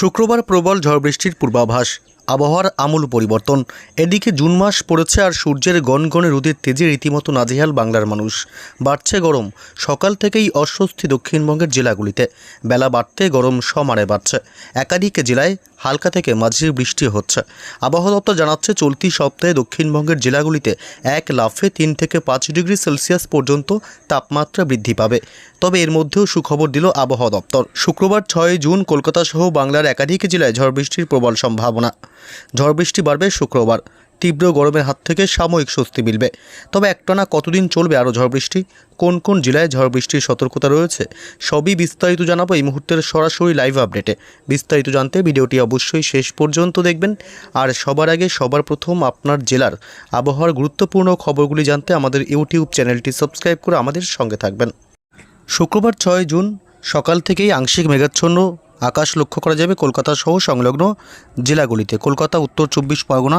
শুক্রবার প্রবল ঝড় বৃষ্টির পূর্বাভাস। আবহাওয়ার আমূল পরিবর্তন। এদিকে জুন মাস পড়েছে আর সূর্যের গনগনে রোদের তেজে রীতিমতো নাজেহাল বাংলার মানুষ। বাড়ছে গরম, সকাল থেকেই অস্বস্তি দক্ষিণবঙ্গের জেলাগুলিতে। বেলা বাড়তে গরম সমানে বাড়ছে। একাধিক জেলায় হালকা থেকে মাঝারি বৃষ্টি হচ্ছে। আবহাওয়া দপ্তর জানাচ্ছে, চলতি সপ্তাহে দক্ষিণবঙ্গের জেলাগুলিতে এক লাফে তিন থেকে পাঁচ ডিগ্রি সেলসিয়াস পর্যন্ত তাপমাত্রা বৃদ্ধি পাবে। তবে এর মধ্যেও সুখবর দিল আবহাওয়া দপ্তর। শুক্রবার ছয় জুন কলকাতা সহ বাংলার একাধিক জেলায় ঝড় বৃষ্টির প্রবল সম্ভাবনা। ঝড় বৃষ্টি বাড়বে শুক্রবার। তীব্র গরমের হাত থেকে সাময়িক স্বস্তি মিলবে। তবে একটানা কতদিন চলবে আরও ঝড় বৃষ্টি? কোন কোন জেলায় ঝড় বৃষ্টির সতর্কতা রয়েছে? সবই বিস্তারিত জানাব এই মুহূর্তের সরাসরি লাইভ আপডেটে। বিস্তারিত জানতে ভিডিওটি অবশ্যই শেষ পর্যন্ত দেখবেন। আর সবার আগে, সবার প্রথম আপনার জেলার আবহাওয়ার গুরুত্বপূর্ণ খবরগুলি জানতে আমাদের ইউটিউব চ্যানেলটি সাবস্ক্রাইব করে আমাদের সঙ্গে থাকবেন। শুক্রবার ছয় জুন সকাল থেকেই আংশিক মেঘাচ্ছন্ন। আকাশ লক্ষ্য করা যাবে কলকাতা সহ সংলগ্ন জেলাগুলিতে। কলকাতা, উত্তর চব্বিশ পরগনা,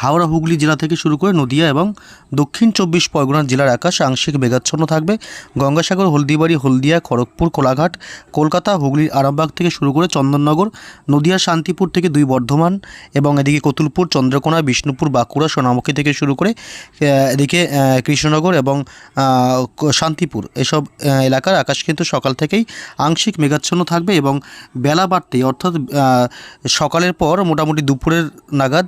হাওড়া, হুগলি জেলা থেকে শুরু করে নদিয়া এবং দক্ষিণ চব্বিশ পরগনা জেলার আকাশ আংশিক মেঘাচ্ছন্ন থাকবে। গঙ্গাসাগর, হলদিবাড়ি, হলদিয়া, খড়গপুর, কোলাঘাট, কলকাতা, হুগলির আরামবাগ থেকে শুরু করে চন্দননগর, নদিয়া, শান্তিপুর থেকে দুই বর্ধমান এবং এদিকে কতুলপুর, চন্দ্রকোনা, বিষ্ণুপুর, বাঁকুড়া, সোনামুখী থেকে শুরু করে এদিকে কৃষ্ণনগর এবং শান্তিপুর। এসব এলাকার আকাশ কিন্তু সকাল থেকেই আংশিক মেঘাচ্ছন্ন থাকবে এবং বেলা বাড়তেই অর্থাৎ সকালের পর মোটামুটি দুপুরের নাগাদ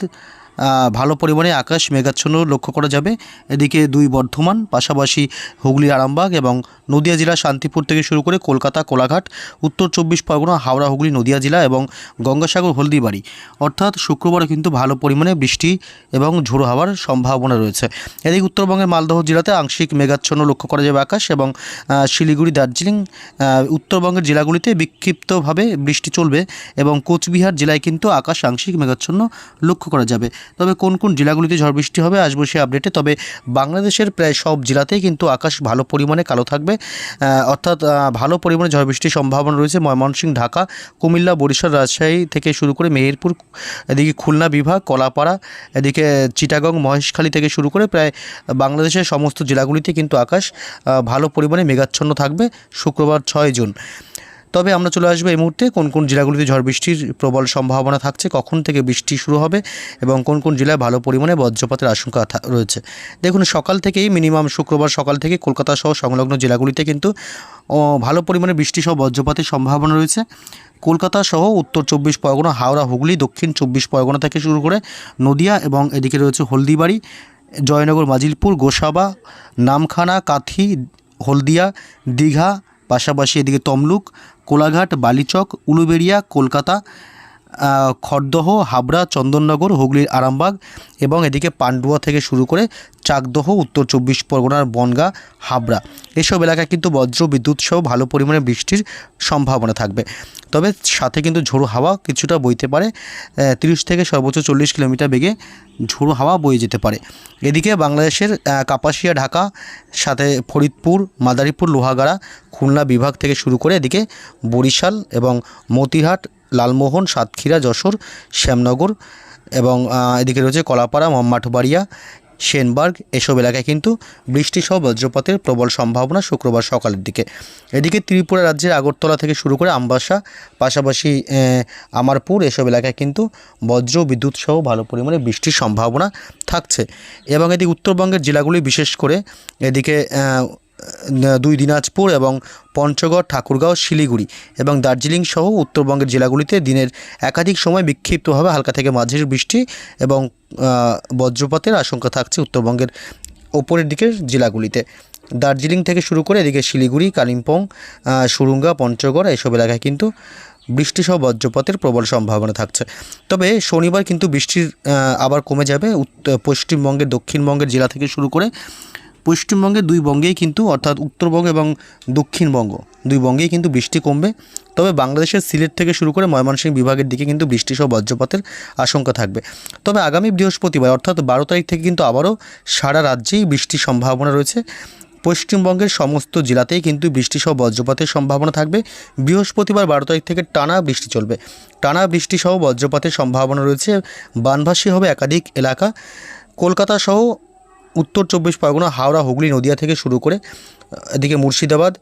ভালো পরিমাণে আকাশ মেঘাচ্ছন্ন লক্ষ্য করা যাবে। এদিকে দুই বর্ধমান, পাশাপাশি হুগলি, আরামবাগ এবং নদিয়া জেলা শান্তিপুর থেকে শুরু করে কলকাতা, কোলাঘাট, উত্তর চব্বিশ পরগনা, হাওড়া, হুগলি, নদিয়া জেলা এবং গঙ্গাসাগর, হলদিবাড়ি। অর্থাৎ শুক্রবারে কিন্তু ভালো পরিমাণে বৃষ্টি এবং ঝোড়ো হওয়ার সম্ভাবনা রয়েছে। এদিকে উত্তরবঙ্গের মালদহ জেলাতে আংশিক মেঘাচ্ছন্ন লক্ষ্য করা যাবে আকাশ এবং শিলিগুড়ি, দার্জিলিং উত্তরবঙ্গের জেলাগুলিতে বিক্ষিপ্তভাবে বৃষ্টি চলবে এবং কোচবিহার জেলায় কিন্তু আকাশ আংশিক মেঘাচ্ছন্ন লক্ষ্য করা যাবে। তবে কোন কোন জেলাগুলিতে ঝড় বৃষ্টি হবে আসব সে আপডেটে তবে বাংলাদেশের প্রায় সব জেলাতেই কিন্তু আকাশ ভালো পরিমাণে কালো থাকবে। অর্থাৎ ভালো পরিমাণে ঝড় বৃষ্টির সম্ভাবনা রয়েছে ময়মনসিংহ, ঢাকা, কুমিল্লা, বরিশাল, রাজশাহী থেকে শুরু করে মেহেরপুর, এদিকে খুলনা, বিভাগ, কলাপাড়া, এদিকে চিটাগং, মহেশখালী থেকে শুরু করে প্রায় বাংলাদেশের সমস্ত জেলাগুলিতে কিন্তু আকাশ ভালো পরিমাণে মেঘাচ্ছন্ন থাকবে শুক্রবার ছয় জুন। তবে আমরা চলে আসব এই মুহূর্তে, কোন কোন জেলাগুলিতে ঝড় বৃষ্টির প্রবল সম্ভাবনা থাকছে, কখন থেকে বৃষ্টি শুরু হবে এবং কোন কোন জেলায় ভালো পরিমাণে বজ্রপাতের আশঙ্কা রয়েছে। দেখুন, সকাল থেকেই মিনিমাম শুক্রবার সকাল থেকে কলকাতা সহ সংলগ্ন জেলাগুলিতে কিন্তু ভালো পরিমাণে বৃষ্টি সহ বজ্রপাতের সম্ভাবনা রয়েছে। কলকাতা সহ উত্তর চব্বিশ পরগনা, হাওড়া, হুগলি, দক্ষিণ চব্বিশ পরগনা থেকে শুরু করে নদিয়া এবং এদিকে রয়েছে হলদিবাড়ি, জয়নগর, মাজিলপুর, গোসাবা, নামখানা, কাথি, হলদিয়া, দীঘা পাশাপাশি এদিকে তমলুক কোলাঘাট বালিচক উলুবেড়িয়া কলকাতা খড়দহ, হাবড়া, চন্দননগর, হুগলির আরামবাগ এবং এদিকে পান্ডুয়া থেকে শুরু করে চাকদহ, উত্তর চব্বিশ পরগনার বনগা, হাবড়া। এসব এলাকায় কিন্তু বজ্র বিদ্যুৎ সহ ভালো পরিমাণে বৃষ্টির সম্ভাবনা থাকবে। তবে সাথে কিন্তু ঝোড়ো হাওয়া কিছুটা বইতে পারে। তিরিশ থেকে সর্বোচ্চ চল্লিশ কিলোমিটার বেগে ঝোড়ো হাওয়া বয়ে যেতে পারে। এদিকে বাংলাদেশের কাপাসিয়া, ঢাকা, সাথে ফরিদপুর, মাদারীপুর, লোহাগাড়া, খুলনা বিভাগ থেকে শুরু করে এদিকে বরিশাল এবং মতিরহাট লালমোহন, সাতক্ষীরা, যশোর, শ্যামনগর এবং এদিকে রয়েছে কলাপাড়া মম্মাঠবাড়িয়া সেনবার্গ, এসব এলাকায় কিন্তু বৃষ্টি সহ বজ্রপাতের প্রবল সম্ভাবনা শুক্রবার সকালের দিকে। এদিকে ত্রিপুরা রাজ্যের আগরতলা থেকে শুরু করে আমবাসা, পাশাপাশি আমারপুর এসব এলাকায় কিন্তু বজ্র, বিদ্যুৎ সহ ভালো পরিমাণে বৃষ্টির সম্ভাবনা থাকছে। এবং এদিকে উত্তরবঙ্গের জেলাগুলি বিশেষ করে এদিকে দুই দিনাজপুর এবং পঞ্চগড়, ঠাকুরগাঁও, শিলিগুড়ি এবং দার্জিলিং সহ উত্তরবঙ্গের জেলাগুলিতে দিনের একাধিক সময় বিক্ষিপ্তভাবে হালকা থেকে মাঝের বৃষ্টি এবং বজ্রপাতের আশঙ্কা থাকছে উত্তরবঙ্গের ওপরের দিকের জেলাগুলিতে। দার্জিলিং থেকে শুরু করে এদিকে শিলিগুড়ি, কালিম্পং সুরুঙ্গা, পঞ্চগড় এসব এলাকায় কিন্তু বৃষ্টি সহ বজ্রপাতের প্রবল সম্ভাবনা থাকছে। তবে শনিবার কিন্তু বৃষ্টির আবার কমে যাবে। পশ্চিমবঙ্গের, দক্ষিণবঙ্গের জেলা থেকে শুরু করে পশ্চিমবঙ্গের দুই বঙ্গেই কিন্তু, অর্থাৎ উত্তরবঙ্গ এবং দক্ষিণবঙ্গ, দুই বঙ্গেই কিন্তু বৃষ্টি কমবে। তবে বাংলাদেশের সিলেট থেকে শুরু করে ময়মনসিংহ বিভাগের দিকে কিন্তু বৃষ্টি বৃষ্টিসহ বজ্রপাতের আশঙ্কা থাকবে। তবে আগামী বৃহস্পতিবার, অর্থাৎ বারো তারিখ থেকে কিন্তু আবারও সারা রাজ্যেই বৃষ্টির সম্ভাবনা রয়েছে। পশ্চিমবঙ্গের সমস্ত জেলাতেই কিন্তু বৃষ্টিসহ বজ্রপাতের সম্ভাবনা থাকবে। বৃহস্পতিবার বারো তারিখ থেকে টানা বৃষ্টি চলবে। টানা বৃষ্টিসহ বজ্রপাতের সম্ভাবনা রয়েছে। বানভাসী হবে একাধিক এলাকা। কলকাতা সহ উত্তর চব্বিশ পরগনা, হাওড়া, হুগলি, নদিয়া থেকে শুরু করে এদিকে মুর্শিদাবাদ,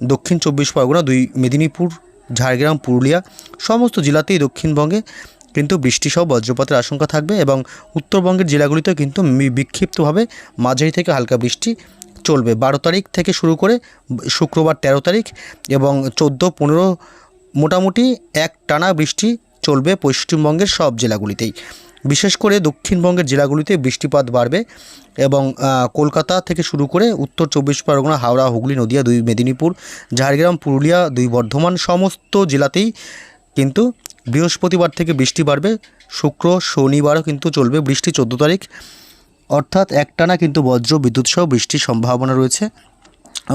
দক্ষিণ চব্বিশ পরগনা, দুই মেদিনীপুর, ঝাড়গ্রাম, পুরুলিয়া, সমস্ত জেলাতেই দক্ষিণবঙ্গে কিন্তু বৃষ্টি বৃষ্টিসহ বজ্রপাতের আশঙ্কা থাকবে এবং উত্তরবঙ্গের জেলাগুলিতেও কিন্তু বিক্ষিপ্তভাবে মাঝারি থেকে হালকা বৃষ্টি চলবে। বারো তারিখ থেকে শুরু করে শুক্রবার তেরো তারিখ এবং চোদ্দ, পনেরো, মোটামুটি এক টানা বৃষ্টি চলবে পশ্চিমবঙ্গের সব জেলাগুলিতেই। বিশেষ করে দক্ষিণবঙ্গের জেলাগুলিতে বৃষ্টিপাত বাড়বে এবং কলকাতা থেকে শুরু করে উত্তর চব্বিশ পরগনা, হাওড়া, হুগলি, নদিয়া দুই, মেদিনীপুর, ঝাড়গ্রাম, পুরুলিয়া দুই, বর্ধমান সমস্ত জেলাতেই কিন্তু বৃহস্পতিবার থেকে বৃষ্টি বাড়বে। শুক্র, শনিবারও কিন্তু চলবে বৃষ্টি চোদ্দ তারিখ। অর্থাৎ একটানা কিন্তু বজ্র বিদ্যুৎসহ বৃষ্টির সম্ভাবনা রয়েছে।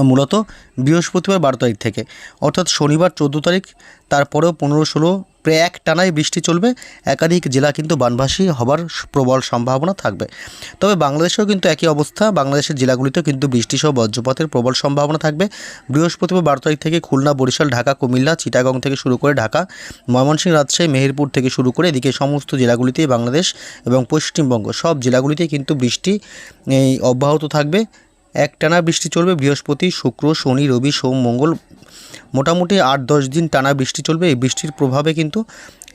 মূলত বৃহস্পতিবার বারো তারিখ থেকে। অর্থাৎ শনিবার চোদ্দ তারিখ, তারপরেও পনেরো ষোলো, প্রায় এক টানায় বৃষ্টি চলবে। একাধিক জেলা কিন্তু বানভাসী হবার প্রবল সম্ভাবনা থাকবে। তবে বাংলাদেশেও কিন্তু একই অবস্থা। বাংলাদেশের জেলাগুলিতেও কিন্তু বৃষ্টিসহ বজ্রপাতের প্রবল সম্ভাবনা থাকবে। বৃহস্পতিবার বারো তারিখ থেকে খুলনা, বরিশাল, ঢাকা, কুমিল্লা, চিটাগং থেকে শুরু করে ঢাকা, ময়মনসিংহ, রাজশাহী, মেহেরপুর থেকে শুরু করে এদিকে সমস্ত জেলাগুলিতেই বাংলাদেশ এবং পশ্চিমবঙ্গ সব জেলাগুলিতেই কিন্তু বৃষ্টি অব্যাহত থাকবে। একটানা বৃষ্টি চলবে, বৃহস্পতি, শুক্র, শনি, রবি, সোম, মঙ্গল। মোটামুটি আট দশ দিন টানা বৃষ্টি চলবে। এই বৃষ্টির প্রভাবে কিন্তু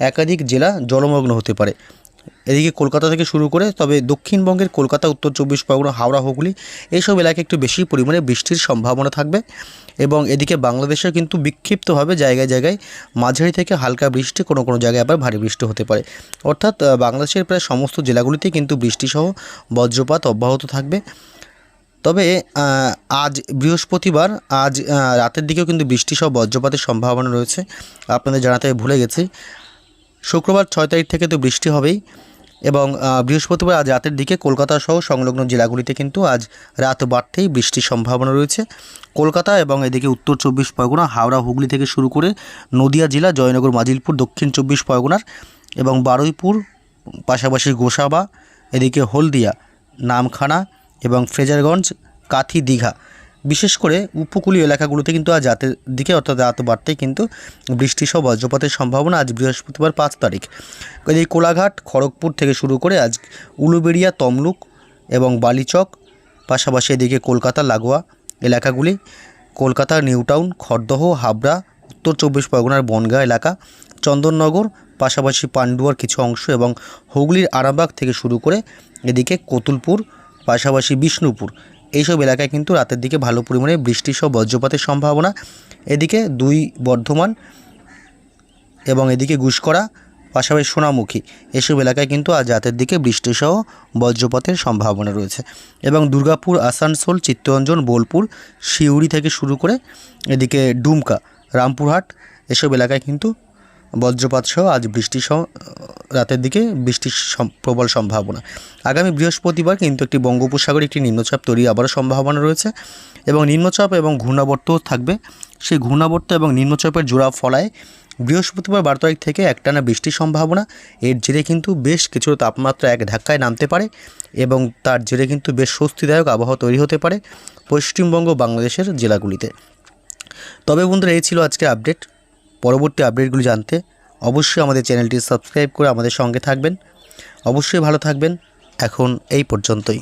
একাধিক জেলা জলমগ্ন হতে পারে। এদিকে কলকাতা থেকে শুরু করে, তবে দক্ষিণবঙ্গের কলকাতা, উত্তর চব্বিশ পরগনা, হাওড়া, হুগলি, এইসব এলাকায় একটু বেশি পরিমাণে বৃষ্টির সম্ভাবনা থাকবে এবং এদিকে বাংলাদেশে কিন্তু বিক্ষিপ্তভাবে জায়গায় জায়গায় মাঝারি থেকে হালকা বৃষ্টি কোনো কোনো জায়গায় আবার ভারী বৃষ্টি হতে পারে। অর্থাৎ বাংলাদেশের প্রায় সমস্ত জেলাগুলিতেই কিন্তু বৃষ্টিসহ বজ্রপাত অব্যাহত থাকবে। তবে আজ বৃহস্পতিবার, আজ রাতের দিকেও কিন্তু বৃষ্টি সহ বজ্রপাতের সম্ভাবনা রয়েছে। আপনাদের জানাতে ভুলে গেছি। শুক্রবার ছয় তারিখ থেকে তো বৃষ্টি হবেই এবং বৃহস্পতিবার আজ রাতের দিকে কলকাতা সহ সংলগ্ন জেলাগুলিতে কিন্তু আজ রাত বাড়তেই বৃষ্টির সম্ভাবনা রয়েছে। কলকাতা এবং এদিকে উত্তর চব্বিশ পরগনা, হাওড়া, হুগলি থেকে শুরু করে নদিয়া জেলা, জয়নগর, মাজিলপুর, দক্ষিণ চব্বিশ পরগনার এবং বারুইপুর, পাশাপাশি গোসাবা, এদিকে হলদিয়া, নামখানা এবং ফ্রেজারগঞ্জ, কাথি, দীঘা। বিশেষ করে উপকূলীয় এলাকাগুলোতে কিন্তু আজ রাতের দিকে, অর্থাৎ রাত বাড়তেই কিন্তু বৃষ্টিসহ বজ্রপাতের সম্ভাবনা আজ বৃহস্পতিবার পাঁচ তারিখ। এই কোলাঘাট, খড়গপুর থেকে শুরু করে আজ উলুবেড়িয়া, তমলুক এবং বালিচক, পাশাপাশি এদিকে কলকাতা, লাগোয়া এলাকাগুলি, কলকাতা, নিউটাউন, খড়দহ, হাবড়া, উত্তর চব্বিশ পরগনার বনগাঁ এলাকা, চন্দননগর, পাশাপাশি পান্ডুয়ার কিছু অংশ এবং হুগলির আরামবাগ থেকে শুরু করে এদিকে কতুলপুর পাশাপাশি বিষ্ণুপুর। এইসব এলাকায় কিন্তু রাতের দিকে ভালো পরিমাণে বৃষ্টি সহ বজ্রপাতের সম্ভাবনা। এদিকে দুই বর্ধমান এবং এদিকে গুসকরা পাশাপাশি সোনামুখী। এসব এলাকায় কিন্তু আজ রাতের দিকে বৃষ্টিসহ বজ্রপাতের সম্ভাবনা রয়েছে। এবং দুর্গাপুর, আসানসোল, চিত্তরঞ্জন, বোলপুর সিউড়ি থেকে শুরু করে এদিকে ডুমকা, রামপুরহাট এসব এলাকায় কিন্তু বজ্রপাত সহ আজ বৃষ্টি রাতের দিকে বৃষ্টির প্রবল সম্ভাবনা। আগামী বৃহস্পতিবার কিন্তু একটি বঙ্গোপসাগরে একটি নিম্নচাপ তৈরি আবারও সম্ভাবনা রয়েছে এবং নিম্নচাপ এবং ঘূর্ণাবর্তও থাকবে। সেই ঘূর্ণাবর্ত এবং নিম্নচাপের জোড়া ফলায় বৃহস্পতিবার বারো তারিখ থেকে একটানা বৃষ্টির সম্ভাবনা। এর জেরে কিন্তু বেশ কিছু তাপমাত্রা এক ধাক্কায় নামতে পারে এবং তার জেরে কিন্তু বেশ স্বস্তিদায়ক আবহাওয়া তৈরি হতে পারে পশ্চিমবঙ্গ বাংলাদেশের জেলাগুলিতে। তবে বন্ধুরা, এই ছিল আজকে আপডেট। পরবর্তী আপডেটগুলি জানতে অবশ্যই আমাদের চ্যানেলটি সাবস্ক্রাইব করে আমাদের সঙ্গে থাকবেন। অবশ্যই ভালো থাকবেন। এখন এই পর্যন্তই।